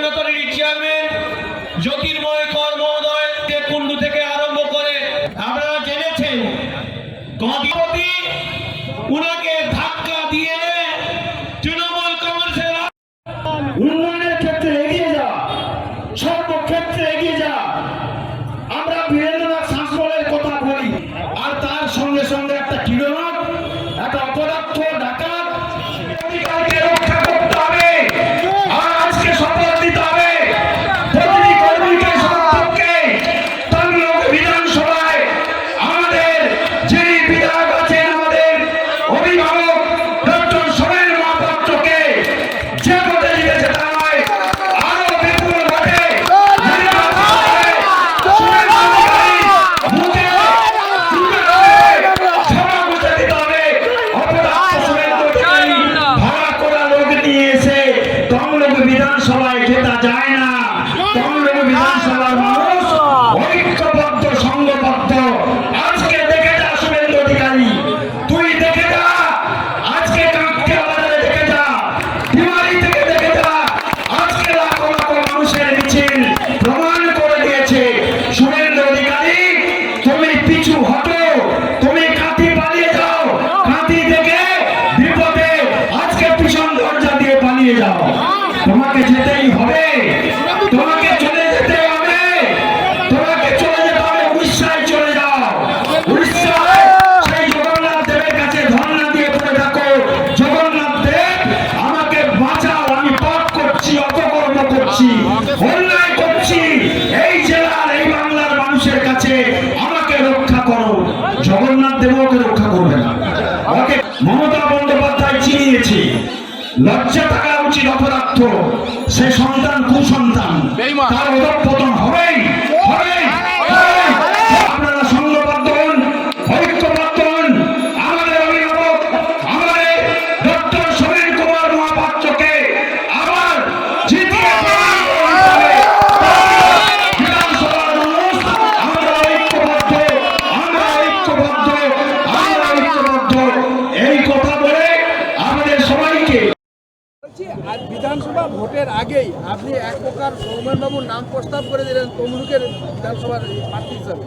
অরণ্যতরীর chairman জ্যোতির্ময় বিধানসভায় খেতা যায় না। তমলুক বিধানসভার মানুষ লজ্জা থাকা উচিত অপরাধ সে সন্তান কুসন্তান তার অধঃপতন হবেই হবেই হবেই। আপনারা সংঘবদ্ধ হন ঐক্যবদ্ধ হন আমাদের অভিভাবক আমাদের ডক্টর সোমেন কুমার মহাপাত্রকে আবার জিতিয়ে প্রমাণ করতে হবে। বিধানসভার মানুষ, আমরা ঐক্যবদ্ধ, আমরা ঐক্যবদ্ধ, আমরা ঐক্যবদ্ধ। এই কথা বলে আমাদের সবাইকে বলছি আজ বিধানসভা ভোটের আগেই আপনি এক প্রকার সৌমেনবাবুর নাম প্রস্তাব করে দিলেন তমলুকের বিধানসভার প্রার্থী হিসাবে।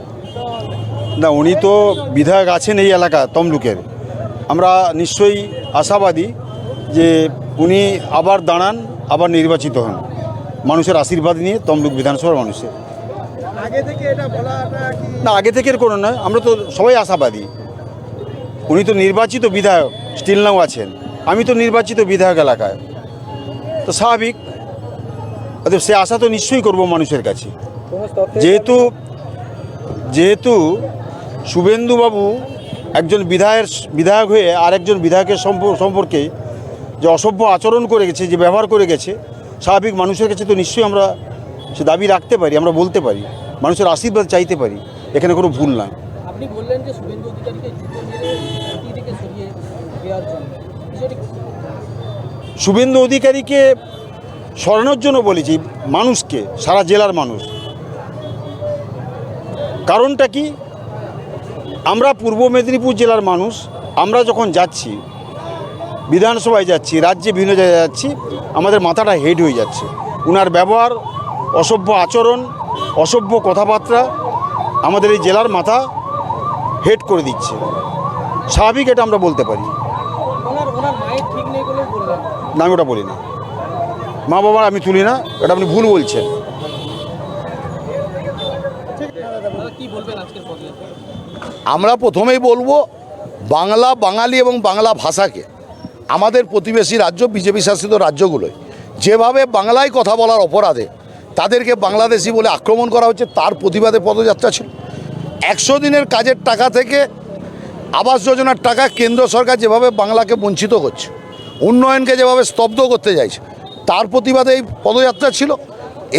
না উনি তো বিধায়ক আছেন এই এলাকা তমলুকের। আমরা নিশ্চয়ই আশাবাদী যে উনি আবার দাঁড়ান আবার নির্বাচিত হন। মানুষের আশীর্বাদ নিয়ে তমলুক বিধানসভার মানুষের। আগে থেকে এটা না আগে থেকে কোনো নয় আমরা তো সবাই আশাবাদী। উনি তো নির্বাচিত বিধায়ক স্টিল নাও আছেন। আমি তো নির্বাচিত বিধায়ক এলাকায়। তো স্বাভাবিক। অতএব সে আশা তো নিশ্চয়ই করব মানুষের কাছে। যেহেতু যেহেতু শুভেন্দুবাবু একজন বিধায়ক বিধায়ক হয়ে আরেকজন বিধায়কের সম্প- সম্পর্কে যে অসভ্য আচরণ করে গেছে, যে ব্যবহার করে গেছে, স্বাভাবিক মানুষের কাছে তো নিশ্চয়ই আমরা সে দাবি রাখতে পারি, আমরা বলতে পারি। মানুষের আশীর্বাদ চাইতে পারি। এখানে কোনো ভুল না। আপনি বললেন যে? শুভেন্দু অধিকারীকে সরানোর জন্য বলেছি, মানুষকে, সারা জেলার মানুষ। কারণটা কি? আমরা পূর্ব মেদিনীপুর জেলার মানুষ, আমরা যখন যাচ্ছি, বিধানসভায় যাচ্ছি, রাজ্যে বিভিন্ন জায়গায় যাচ্ছি, আমাদের মাথাটা হেড হয়ে যাচ্ছে। উনার ব্যবহার, অসভ্য আচরণ, অসভ্য কথাবার্তা আমাদের এই জেলার মাথা হেড করে দিচ্ছে। স্বাভাবিক এটা আমরা বলতে পারি। ওনার ওনার মায়ের ঠিক নেই বললেন। না, আমি ওটা বলি না মা বাবার আমি তুলি না, এটা আপনি ভুল বলছেন। আমরা প্রথমেই বলব, বাংলা বাঙালি এবং বাংলা ভাষাকে, আমাদের প্রতিবেশী রাজ্য, বিজেপি শাসিত রাজ্যগুলোয়, যেভাবে বাংলায় কথা বলার অপরাধে তাদেরকে বাংলাদেশি বলে আক্রমণ করা হচ্ছে, তার প্রতিবাদে পদযাত্রা ছিল। একশো দিনের কাজের টাকা থেকে আবাস যোজনার টাকা কেন্দ্র সরকার যেভাবে বাংলাকে বঞ্চিত করছে উন্নয়নকে যেভাবে স্তব্ধ করতে চাইছে, তার প্রতিবাদে এই পদযাত্রা ছিল।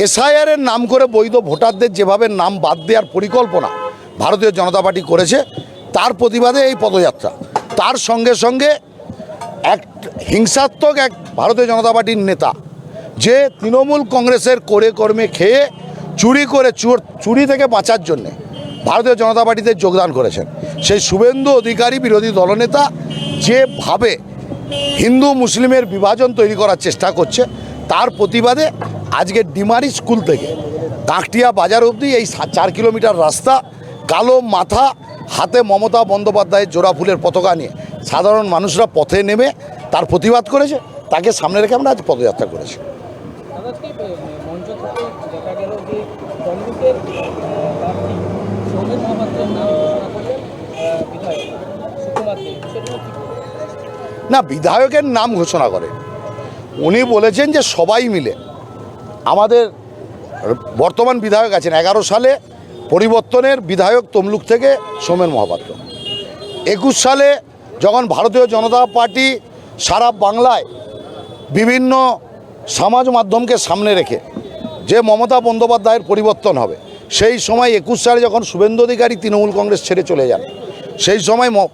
এসআইআরের নাম করে বৈধ ভোটারদের যেভাবে নাম বাদ দেওয়ার পরিকল্পনা ভারতীয় জনতা পার্টি করেছে, তার প্রতিবাদে এই পদযাত্রা। তার সঙ্গে সঙ্গে এক হিংসাত্মক এক ভারতীয় জনতা পার্টির নেতা, যে তৃণমূল কংগ্রেসের করে কর্মে খেয়ে চুরি করে চোর, চুরি থেকে বাঁচার জন্যে ভারতীয় জনতা পার্টিতে যোগদান করেছেন। সেই শুভেন্দু অধিকারী বিরোধী দলনেতা যেভাবে হিন্দু মুসলিমের বিভাজন তৈরি করার চেষ্টা করছে। তার প্রতিবাদে আজকে ডিমারি স্কুল থেকে কাঁকটিয়া বাজার অবধি এই চার কিলোমিটার রাস্তা, কালো মাথা, হাতে মমতা বন্দ্যোপাধ্যায়ের জোড়া ফুলের পতাকা নিয়ে সাধারণ মানুষরা পথে নেমে তার প্রতিবাদ করেছে। তাকে সামনে রেখে আমরা আজ পদযাত্রা করেছি। দেখা গেল যে না, বিধায়কের নাম ঘোষণা করে। উনি বলেছেন যে সবাই মিলে আমাদের বর্তমান বিধায়ক আছেন, এগারো সালে পরিবর্তনের বিধায়ক তমলুক থেকে সোমেন মহাপাত্র। একুশ সালে যখন ভারতীয় জনতা পার্টি সারা বাংলায় বিভিন্ন সমাজ মাধ্যমকে সামনে রেখে যে মমতা বন্দ্যোপাধ্যায়ের পরিবর্তন হবে, সেই সময় একুশ সালে যখন শুভেন্দু অধিকারী তৃণমূল কংগ্রেস ছেড়ে চলে যান সেই সময় ম-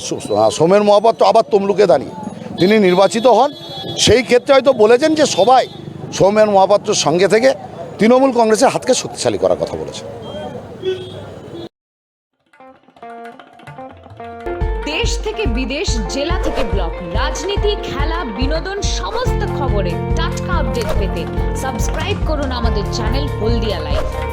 সো- সোমেন মহাপাত্র আবার তমলুকে দাঁড়িয়ে। তিনি নির্বাচিত হন। সেই ক্ষেত্রে হয়তো বলেছেন যে সবাই সৌমেন মহাপাত্রর সঙ্গে থেকে তৃণমূল কংগ্রেসের হাতকে শক্তিশালী করার কথা বলেছে দেশ থেকে বিদেশ, জেলা থেকে ব্লক, রাজনীতি, খেলা, বিনোদন, সমস্ত খবরে টাটকা আপডেট পেতে সাবস্ক্রাইব করুন আমাদের চ্যানেল হলদিয়া লাইভ।